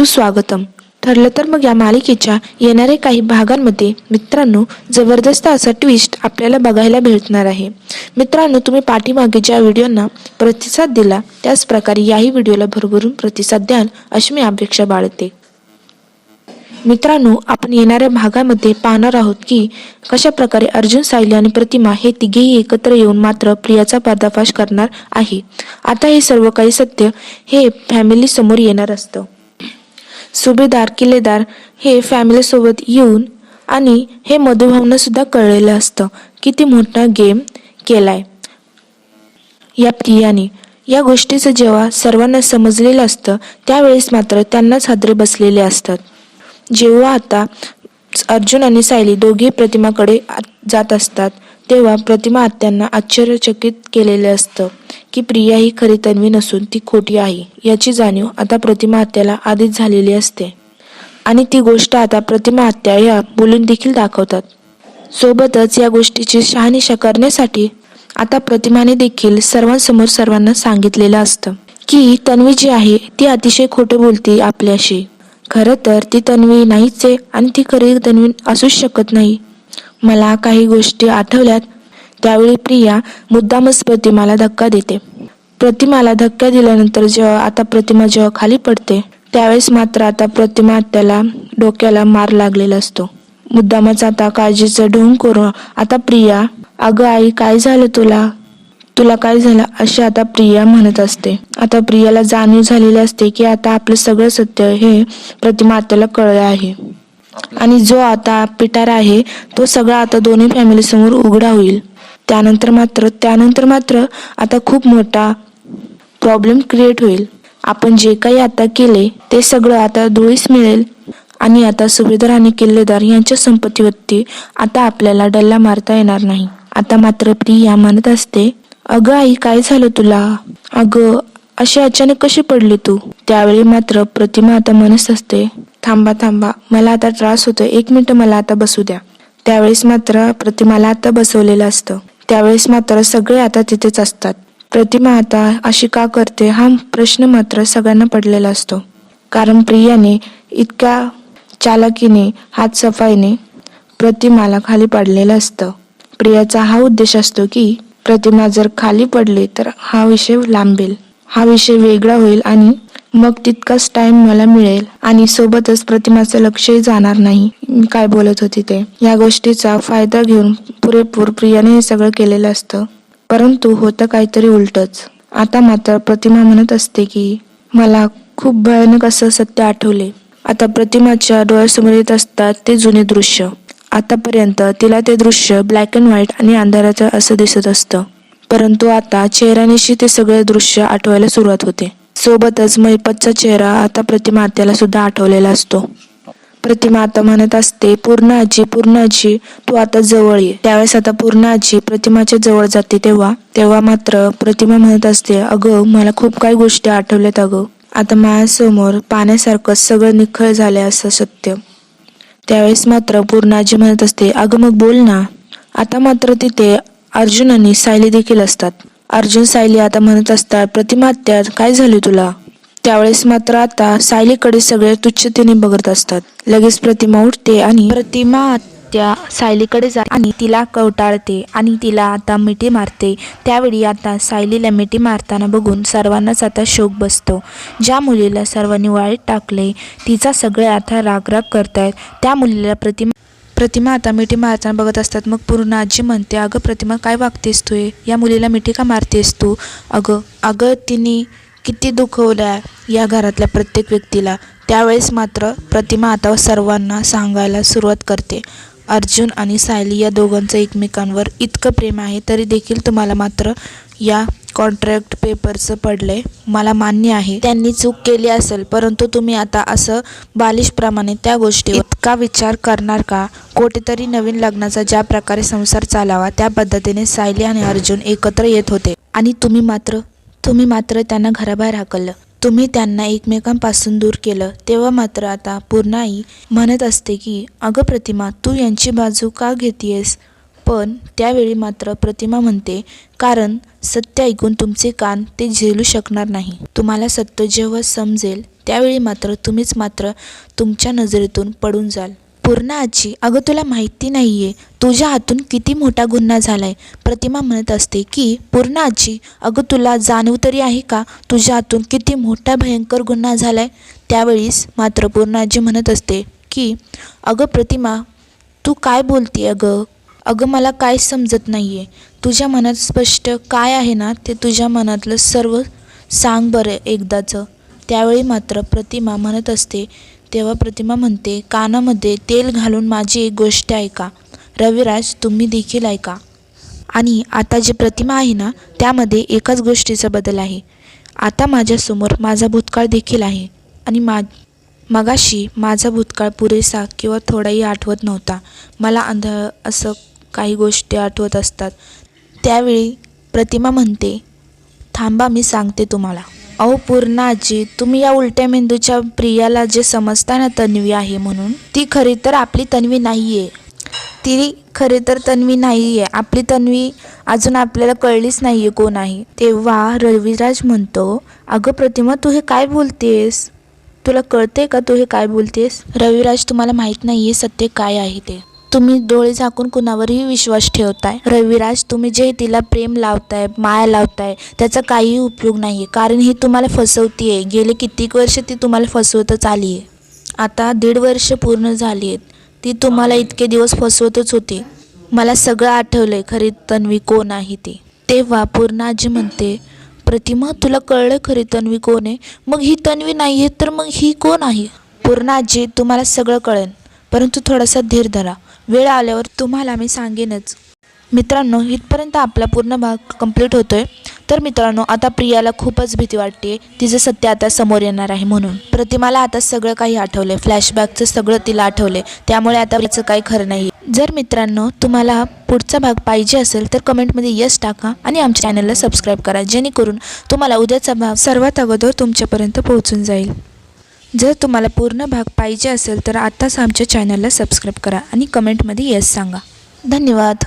सुस्वागतम. ठरलं तर मग या मालिकेच्या येणाऱ्या काही भागांमध्ये मित्रांनो जबरदस्त असा ट्विस्ट आपल्याला बघायला भेटणार आहे. मित्रांनो तुम्ही पाठीमागे ज्या व्हिडिओंना प्रतिसाद दिला त्याच प्रकारे याही व्हिडिओला भरभरून प्रतिसाद द्याल अशी मी अपेक्षा बाळगते. मित्रांनो आपण येणाऱ्या भागामध्ये पाहणार आहोत की कशा प्रकारे अर्जुन सायली आणि प्रतिमा हे तिघेही एकत्र येऊन मात्र प्रियाचा पर्दाफाश करणार आहे. आता हे सर्व काही सत्य हे फॅमिली समोर येणार असतं. सुभेदार किल्लेदार हे फॅमिलीसोबत येऊन आणि हे मधुभावना सुद्धा कळलेलं असतं किती मोठा गेम केलाय. या प्रियाने या गोष्टीचं जेव्हा सर्वांना समजलेलं असतं त्यावेळेस मात्र त्यांनाच हादरे बसलेले असतात. जेव्हा आता अर्जुन आणि सायली दोघे प्रतिमाकडे आ- जात असतात तेव्हा प्रतिमा आत्यांना आश्चर्यचकित केलेलं असतं. की प्रिया ही खरी तन्वी नसून ती खोटी आहे. याची जाणीव आता प्रतिमा हत्याला आधीच झालेली असते. आणि ती गोष्ट आता प्रतिमा हत्या या बोलून देखील दाखवतात. सोबतच या गोष्टीची शहानिशा करण्यासाठी आता प्रतिमाने देखील सर्वांसमोर सर्वांना सांगितलेलं असतं की तन्वी जी आहे ती अतिशय खोटं बोलते आपल्याशी. खरं तर ती तन्वी नाहीच आहे आणि ती खरी तन्वी असूच शकत नाही. मला काही गोष्टी आठवल्यात त्यावेळी प्रिया मुद्दामच प्रतिमाला धक्का देते. प्रतिमाला धक्का दिल्यानंतर जेव्हा आता प्रतिमा जेव्हा खाली पडते त्यावेळेस मात्र आता प्रतिमा त्याला डोक्याला मार लागलेला असतो. मुद्दामच आता काळजीचं ढोंग करून आता प्रिया अगं आई काय झालं तुला? तुला काय झालं? अशी आता प्रिया म्हणत असते. आता प्रियाला जाणीव झालेली असते की आता आपलं सगळं सत्य हे प्रतिमा आत्याला कळलं आहे. आणि जो आता पिटार आहे तो सगळा आता दोन्ही फॅमिली समोर उघडा होईल. त्यानंतर मात्र त्यानंतर मात्र आता खूप मोठा प्रॉब्लेम क्रिएट होईल. आपण जे काही आता केले ते सगळं आता धुळीस मिळेल. आणि आता सुभेदार आणि किल्लेदार यांच्या संपत्तीवरती आता आपल्याला डल्ला मारता येणार नाही. आता मात्र प्रिया म्हणत असते अगं आई काय झालं तुला? अगं अशी अचानक कशी पडली तू? त्यावेळी मात्र प्रतिमा आता म्हणत असते थांबा थांबा मला आता त्रास होतो एक मिनिट मला आता बसू द्या. त्यावेळेस मात्र प्रतिमाला आता बसवलेलं असतं. त्यावेळेस मात्र सगळे आता तिथेच असतात. प्रतिमा आता अशी का करते हा प्रश्न मात्र सगळ्यांना पडलेला असतो. कारण प्रियाने इतक्या चालाकीने हात सफाईने प्रतिमाला खाली पाडलेलं असतं. प्रियाचा हा उद्देश असतो की प्रतिमा जर खाली पडली तर हा विषय लांबेल. हा विषय वेगळा होईल आणि मग तितकाच टाइम मला मिळेल. आणि सोबतच प्रतिमाचं लक्षही जाणार नाही. मी काय बोलत होती ते? या गोष्टीचा फायदा घेऊन पुरेपूर प्रियाने हे सगळं केलेलं असतं. परंतु होतं काहीतरी उलटच. आता मात्र प्रतिमा म्हणत असते की मला खूप भयानक असं सत्य आठवले. आता प्रतिमाच्या डोळ्यासमोर येत असतात ते जुने दृश्य. आतापर्यंत तिला ते दृश्य ब्लॅक अँड व्हाईट आणि अंधाराचं असं दिसत असतं. परंतु आता चेहऱ्यानिशी ते सगळे दृश्य आठवायला सुरुवात होते. सोबतच मैपतचा चेहरा आता प्रतिमात्याला सुद्धा आठवलेला असतो. प्रतिमा आता म्हणत असते पूर्ण आजी पूर्ण आजी तू आता जवळ ये. त्यावेळेस आता पूर्ण आजी प्रतिमाच्या जवळ जाते तेव्हा तेव्हा मात्र प्रतिमा म्हणत असते अगं मला खूप काही गोष्टी आठवल्यात अगं. आता माझ्यासमोर पाण्यासारखं सगळं निखळ झालंय असं सत्य. त्यावेळेस मात्र पूर्ण आजी म्हणत असते अगं मग बोल ना. आता मात्र तिथे अर्जुन आणि सायली देखील असतात. अर्जुन सायली आता म्हणत असतात प्रतिमात्या काय झाले तुला? त्यावेळेस मात्र आता सायलीकडे सगळे तुच्छतेने बघत असतात. लगेच प्रतिमा उठते आणि प्रतिमा त्या सायलीकडे जा आणि तिला कवटाळते आणि तिला आता मिठी मारते. त्यावेळी आता सायलीला मिठी मारताना बघून सर्वांनाच आता शोक बसतो. ज्या मुलीला सर्वांनी वाळीत टाकले तिचा सगळे आता रागराग करतायत. त्या मुलीला प्रतिमा प्रतिमा आता मिठी मारताना बघत असतात. मग पूर्ण आजी म्हणते अगं प्रतिमा काय वागतेस तू हे? या मुलीला मिठी का मारतेस तू? अगं अगं तिने किती दुखवल्या या घरातल्या प्रत्येक व्यक्तीला. त्यावेळेस मात्र प्रतिमा आता सर्वांना सांगायला सुरुवात करते. अर्जुन आणि सायली या दोघांचं एकमेकांवर इतकं प्रेम आहे तरी देखील तुम्हाला मात्र या कॉन्ट्रॅक्ट पेपरचं पडलंय. मला मान्य आहे. त्यांनी चूक केली असेल परंतु तुम्ही आता असं बालिशप्रमाणे त्या गोष्टी इतका विचार करणार का? कोठेतरी नवीन लग्नाचा ज्या प्रकारे संसार चालावा त्या पद्धतीने सायली आणि अर्जुन एकत्र येत होते. आणि तुम्ही मात्र तुम्ही मात्र त्यांना घराबाहेर हाकललं. तुम्ही त्यांना एकमेकांपासून दूर केलं. तेव्हा मात्र आता पूर्णाई म्हणत असते की अगं प्रतिमा तू यांची बाजू का घेतेयस? पण त्यावेळी मात्र प्रतिमा म्हणते कारण सत्य ऐकून तुमचे कान ते झेलू शकणार नाही. तुम्हाला सत्य जेव्हा समजेल त्यावेळी मात्र तुम्हीच मात्र तुमच्या नजरेतून पडून जाल. पूर्ण आजी अगं तुला माहिती नाही आहे तुझ्या हातून किती मोठा गुन्हा झालाय. प्रतिमा म्हणत असते की पूर्ण आजी अगं तुला जाणीव तरी आहे का? तुझ्या हातून किती मोठा भयंकर गुन्हा झालाय? त्यावेळीस मात्र पूर्ण आजी म्हणत असते की अगं प्रतिमा तू काय बोलते अगं अगं मला काय समजत नाही आहे तुझ्या मनात स्पष्ट काय आहे ना ते तुझ्या मनातलं सर्व सांग बरं एकदाचं. त्यावेळी मात्र प्रतिमा म्हणत असते तेव्हा प्रतिमा म्हणते कानामध्ये तेल घालून माझी एक गोष्ट ऐका. रविराज तुम्ही देखील ऐका. आणि आता जी प्रतिमा आहे ना त्यामध्ये एकाच गोष्टीचा बदल आहे. आता माझ्यासमोर माझा भूतकाळ देखील आहे. आणि मा मगाशी माझा भूतकाळ पुरेसा किंवा थोडाही आठवत नव्हता. मला अंध असं काही गोष्टी आठवत असतात. त्यावेळी प्रतिमा म्हणते थांबा मी सांगते तुम्हाला. अहो पूर्ण आजी तुम्ही या उलट्या मेंदूच्या प्रियाला जे समजता ना तन्वी आहे म्हणून ती खरी तर आपली तन्वी नाही आहे ती खरे तर तन्वी नाही आहे आपली तन्वी अजून आपल्याला कळलीच नाही आहे कोण आहे तेव्हा रविराज म्हणतो अगं प्रतिमा तू हे काय बोलतेस? तुला कळते का तू हे काय बोलतेस? रविराज तुम्हाला माहीत नाही आहे सत्य काय आहे ते. तुम्ही डोळे झाकून कुणावरही विश्वास ठेवताय. रविराज तुम्ही जे तिला प्रेम लावताय माया लावताय त्याचा काहीही उपयोग नाही आहे कारण ही तुम्हाला फसवती आहे गेले कित्येक वर्ष ती तुम्हाला फसवतच आली आहे आता दीड वर्ष पूर्ण झाली आहेत ती तुम्हाला इतके दिवस फसवतच होती. मला सगळं आठवलं आहे खरी तन्वी कोण आहे ती? तेव्हा पूर्ण आजी म्हणते प्रतिमा तुला कळलं खरी तन्वी कोण आहे? मग ही तन्वी नाही आहे तर मग ही कोण आहे? पूर्ण आजी तुम्हाला सगळं कळेल. परंतु थोडासा धीर धरा. वेळ आल्यावर तुम्हाला मी सांगेनच. मित्रांनो इथपर्यंत आपला पूर्ण भाग कंप्लीट होतोय. तर मित्रांनो आता प्रियाला खूपच भीती वाटते तिचं सत्य आता समोर येणार आहे म्हणून. प्रतिमाला आता सगळं काही आठवले फ्लॅशबॅकचं सगळं तिला आठवले त्यामुळे आता तिचं काही खरं नाही जर मित्रांनो तुम्हाला पुढचा भाग पाहिजे असेल तर कमेंटमध्ये यस टाका आणि आमच्या चॅनलला सबस्क्राईब करा. जेणेकरून तुम्हाला उद्याचा भाग सर्वात अगोदर तुमच्यापर्यंत पोहोचून जाईल. जर तुम्हाला पूर्ण भाग पाहिजे असेल तर आत्ताच आमच्या चॅनलला सबस्क्राईब करा आणि कमेंटमध्ये यस सांगा. धन्यवाद.